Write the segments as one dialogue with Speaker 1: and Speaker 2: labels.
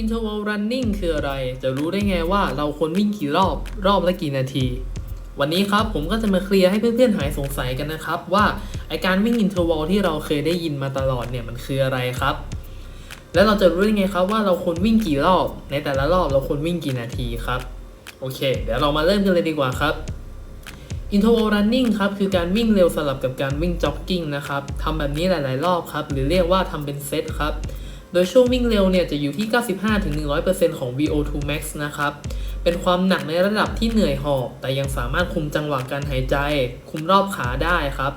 Speaker 1: interval running คืออะไร จะรู้ได้ไงว่าเราควรวิ่งกี่รอบ รอบละกี่นาที วันนี้ครับผมก็จะมาเคลียร์ให้เพื่อนๆหายสงสัยกันนะครับ ว่าไอการวิ่ง interval ที่เราเคยได้ยินมาตลอดเนี่ยมันคืออะไรครับ แล้วเราจะรู้ได้ไงครับว่าเราควรวิ่งกี่รอบ ในแต่ละรอบเราควรวิ่งกี่นาทีครับ โอเค เดี๋ยวเรามาเริ่มกันเลยดีกว่าครับ interval running ครับคือการวิ่งเร็วสลับกับการวิ่งจ็อกกิ้งนะครับทำแบบนี้หลาย ๆ รอบครับ หรือเรียกว่าทำเป็นเซตครับ ดยช่วงวิ่งเร็วเนี่ยจะอยู่ที่ 95-100%ของ VO2 max นะครับ เป็นความหนักในระดับที่เหนื่อยหอบ แต่ยังสามารถคุมจังหวะการหายใจ คุมรอบขาได้ครับ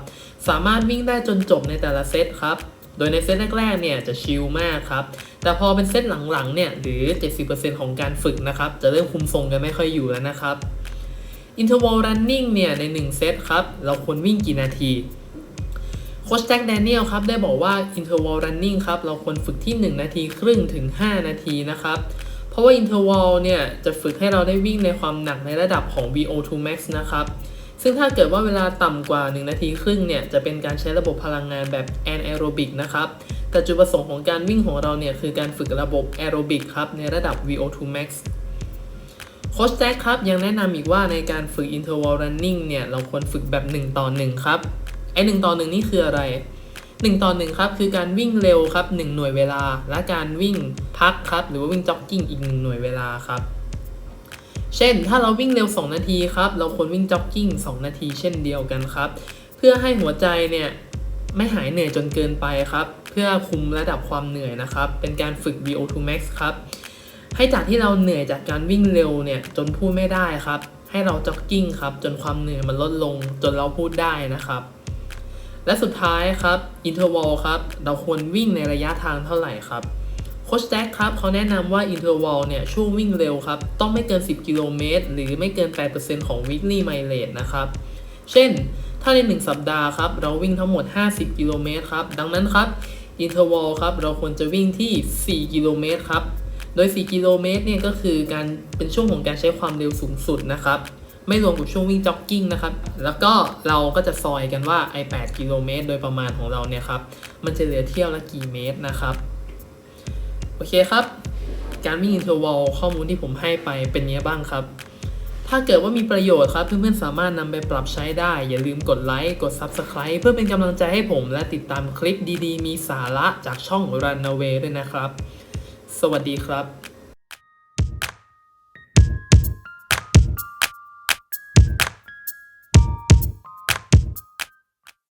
Speaker 1: สามารถวิ่งได้จนจบในแต่ละเซตครับ โดยในเซตแรกๆเนี่ยจะชิลมากครับ แต่พอเป็นเซตหลังๆเนี่ยหรือ 70%ของการฝึกนะครับ จะเริ่มคุมทรงกันไม่ค่อยอยู่แล้วนะครับ interval running เนี่ยใน 1 เซตครับ เราควรวิ่งกี่นาที ค้ชแจ็คแดเนียลครับได้บอกว่า interval running ครับเราควรฝึกที่ 1 นาทีครึ่งถึง 5 นาทีนะครับ เพราะว่า interval เนี่ยจะฝึกให้เราได้วิ่งในความหนักในระดับของ VO2 max นะครับ ซึ่งถ้าเกิดว่าเวลาต่ำกว่า 1 นาทีครึ่งเนี่ยจะเป็นการใช้ระบบพลังงานแบบ anaerobic นะครับ แต่จุดประสงค์ของการวิ่งของเราเนี่ยคือการฝึกระบบ aerobic ครับในระดับ VO2 max โค้ชแจ็คครับยังแนะนำอีกว่าในการฝึก interval running เนี่ยเราควรฝึกแบบ 1 ต่อ 1 ครับ ไอ้1ต่อ1นี่คืออะไร1ต่อ1ครับคือการวิ่งเร็วครับ1หน่วยเวลา และการวิ่งพักครับหรือว่าวิ่งจ็อกกิ้งอีก1หน่วยเวลาครับ เช่นถ้าเราวิ่งเร็ว 2 นาทีครับเราควรวิ่งจ็อกกิ้ง2 นาที เช่นเดียวกันครับ เพื่อให้หัวใจเนี่ยไม่หายเหนื่อยจนเกินไปครับ เพื่อคุมระดับความเหนื่อยนะครับ เป็นการฝึก VO2 max ครับให้จากที่เราเหนื่อยจากการวิ่งเร็วเนี่ยจนพูดไม่ได้ครับ ให้เราจ็อกกิ้งครับจนความเหนื่อยมันลดลงจนเราพูดได้นะครับ และสุดท้ายครับอินเทอร์วอลครับเราควรวิ่งในระยะทางเท่าไหร่ครับโคชแจ็คครับเขาแนะนำว่าอินเทอร์วอลเนี่ยช่วงวิ่งเร็วครับต้องไม่เกิน 10 กิโลเมตรหรือไม่เกิน 8%ของ weekly mileage นะครับ เช่น ถ้าใน 1 สัปดาห์ครับเราวิ่งทั้งหมด 50 กิโลเมตรครับดังนั้นครับอินเทอร์วอลครับเราควรจะวิ่งที่ 4 กิโลเมตรครับโดย 4 กิโลเมตรเนี่ยก็คือการเป็นช่วงของการใช้ความเร็วสูงสุดนะครับ ไม่รวมกับช่วงวิ่งจ็อกกิ้งนะครับ แล้วก็เราก็จะซอยกันว่าไอ8กิโลเมตรโดยประมาณของเราเนี่ยครับ มันจะเหลือเที่ยวละกี่เมตรนะครับ โอเคครับ การวิ่งอินเทอร์วลข้อมูลที่ผมให้ไปเป็นเนี้ยบ้างครับ ถ้าเกิดว่ามีประโยชน์ครับ เพื่อนๆสามารถนำไปปรับใช้ได้ อย่าลืมกดไลค์ กด Subscribe เพื่อเป็นกำลังใจให้ผม และติดตามคลิปดีๆ มีสาระจากช่อง Runaway ด้วยนะครับ สวัสดีครับ